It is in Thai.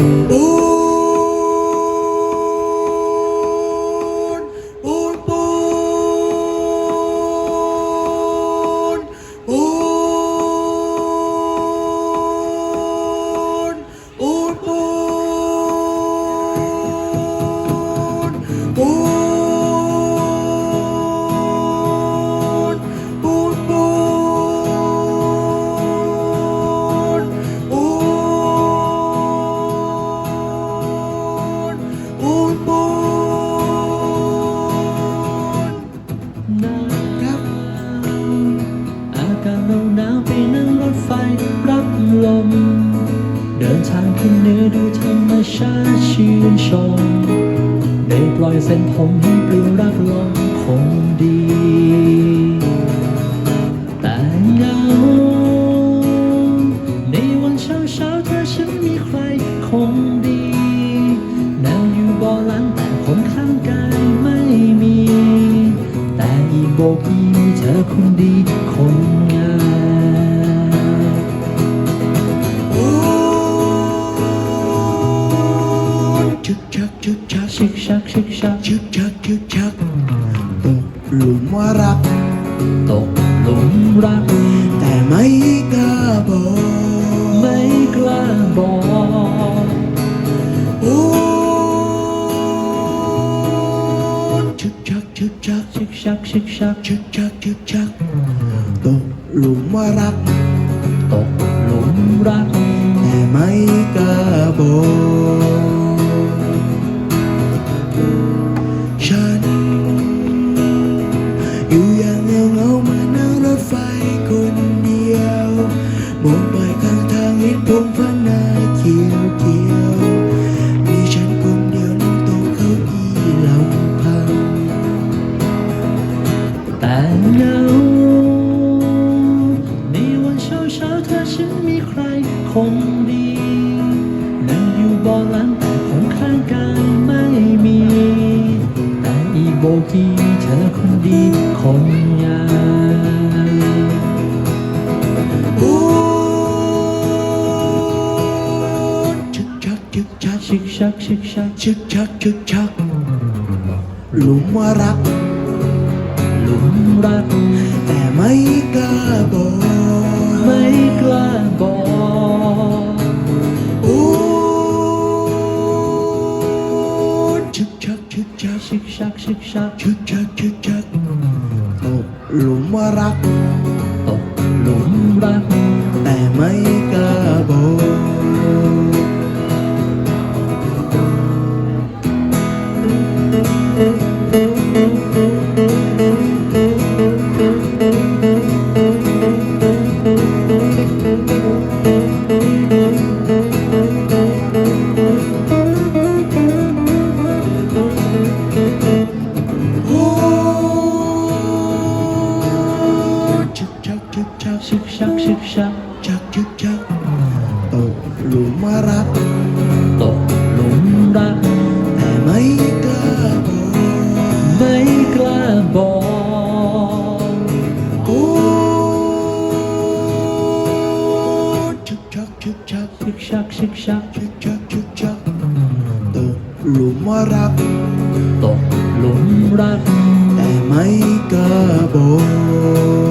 Ooh. เดินทางขึ้นเหนือดูธรรมชาติชื่นชมได้ปล่อยเส้นผมให้ปลิวรักลมคงดี แต่เงาในวันเช้าเช้าๆถ้าฉันมีใครคงดีนั่งอยู่บาะหลังแต่คนข้างกายไม่มี แต่อีโบกี้มีเธอคนดีคง กชักชิกชักชิกชักชึกชักชึกชักตกหลุมรัก ตกหลุมรัก แต่ไม่กล้าบอก ไม่กล้าบอกโอ้ชึกชักชึกชักชิกชักชิกชักชึกชักชึกชักตกหลุมรัก ตกหลุมรัก แต่ไม่ Yung ang manang na fight. ko โบกี้เธอคนดีคนงามบูชักชักชึกชักชักชักชิกชักชึกชักชึกชักหลุมรัก ชักชิกชักชิกชักชึกชักชึกชักตกหลุมรัก ตกหลุมรัก แต่ไม่ กชิกชักชักชึกชักตกหลุมรัก ตกหลุมรัก แต่ไม่กล้าบอกไม่กล้าบอกโอ้ชึกชักชึกชักชิกชักชิกชักชึกชักชึกชักตกหลุมรัก ตกหลุมรัก แต่ไม่กล้าบอก